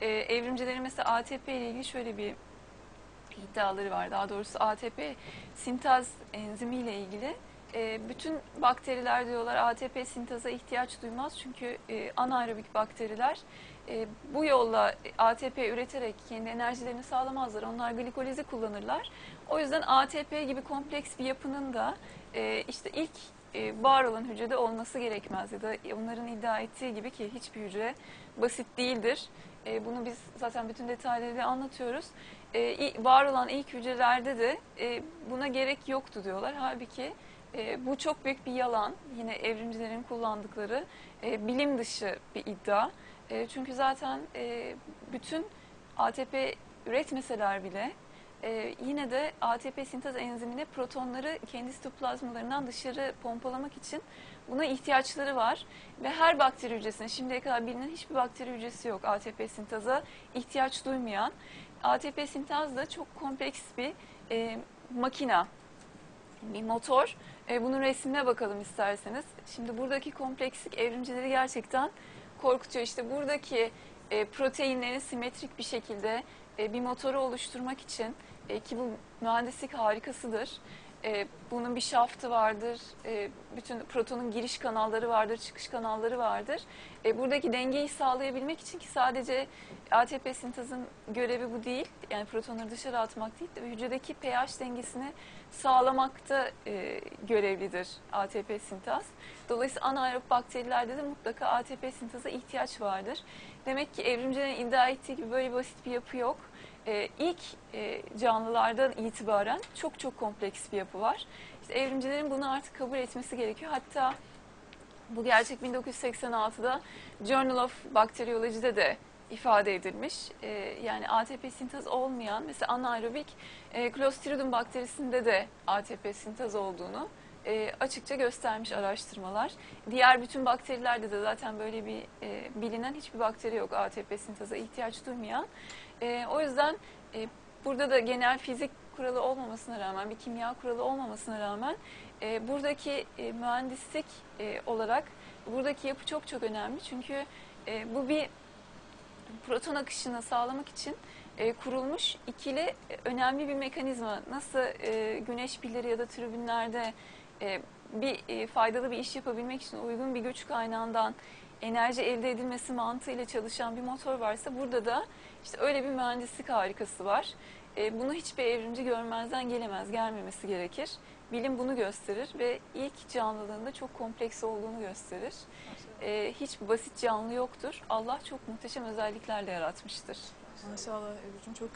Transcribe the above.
e, evrimcilerin mesela ATP ile ilgili şöyle bir iddiaları var. Daha doğrusu ATP sintaz enzimiyle ilgili e, bütün bakteriler diyorlar ATP sintaza ihtiyaç duymaz. Çünkü e, anaerobik bakteriler e, bu yolla ATP üreterek kendi enerjilerini sağlamazlar. Onlar glikolizi kullanırlar. O yüzden ATP gibi kompleks bir yapının da e, işte ilk e, var olan hücrede olması gerekmez ya da onların iddia ettiği gibi ki hiçbir hücre basit değildir. E, bunu biz zaten bütün detaylarıyla anlatıyoruz. E, var olan ilk hücrelerde de buna gerek yoktu diyorlar. Halbuki bu çok büyük bir yalan. Yine evrimcilerin kullandıkları bilim dışı bir iddia. Çünkü zaten bütün ATP üretmeseler bile e, yine de ATP sintez enzimine protonları kendi sitoplazmalarından dışarı pompalamak için buna ihtiyaçları var. Ve her bakteri hücresine şimdiye kadar bilinen hiçbir bakteri hücresi yok ATP sintaza ihtiyaç duymayan. ATP sintaz da çok kompleks bir e, makina, bir motor. E, bunun resmine bakalım isterseniz. Şimdi buradaki komplekslik evrimcileri gerçekten korkutuyor. İşte buradaki e, proteinlerin simetrik bir şekilde bir motoru oluşturmak için e, ki bu mühendislik harikasıdır. E, bunun bir şaftı vardır, e, bütün protonun giriş kanalları vardır, çıkış kanalları vardır. E, buradaki dengeyi sağlayabilmek için ki sadece ATP sintezin görevi bu değil, yani protonları dışarı atmak değil, de hücredeki pH dengesini sağlamakta e, görevlidir ATP sintaz. Dolayısıyla anaerob bakterilerde de mutlaka ATP sintaza ihtiyaç vardır. Demek ki evrimcilerin iddia ettiği gibi böyle basit bir yapı yok. Ee, ilk e, canlılardan itibaren çok çok kompleks bir yapı var. İşte evrimcilerin bunu artık kabul etmesi gerekiyor. Hatta bu gerçek 1986'da Journal of Bacteriology'de de ifade edilmiş. Ee, yani ATP sintaz olmayan mesela anaerobik e, Clostridium bakterisinde de ATP sintaz olduğunu e, açıkça göstermiş araştırmalar. Diğer bütün bakterilerde de zaten böyle bir e, bilinen hiçbir bakteri yok ATP sintaza ihtiyaç duymayan. E, o yüzden e, burada da genel fizik kuralı olmamasına rağmen, bir kimya kuralı olmamasına rağmen e, buradaki e, mühendislik e, olarak buradaki yapı çok çok önemli. Çünkü e, bu bir proton akışını sağlamak için e, kurulmuş ikili e, önemli bir mekanizma. Nasıl e, güneş pilleri ya da tribünlerde e, bir e, faydalı bir iş yapabilmek için uygun bir güç kaynağından enerji elde edilmesi mantığıyla çalışan bir motor varsa burada da işte öyle bir mühendislik harikası var. E, bunu hiçbir evrimci görmezden gelemez, gelmemesi gerekir. Bilim bunu gösterir ve ilk canlılığında çok kompleks olduğunu gösterir. E, hiç basit canlı yoktur. Allah çok muhteşem özelliklerle yaratmıştır. Maşallah Ebru'cum çok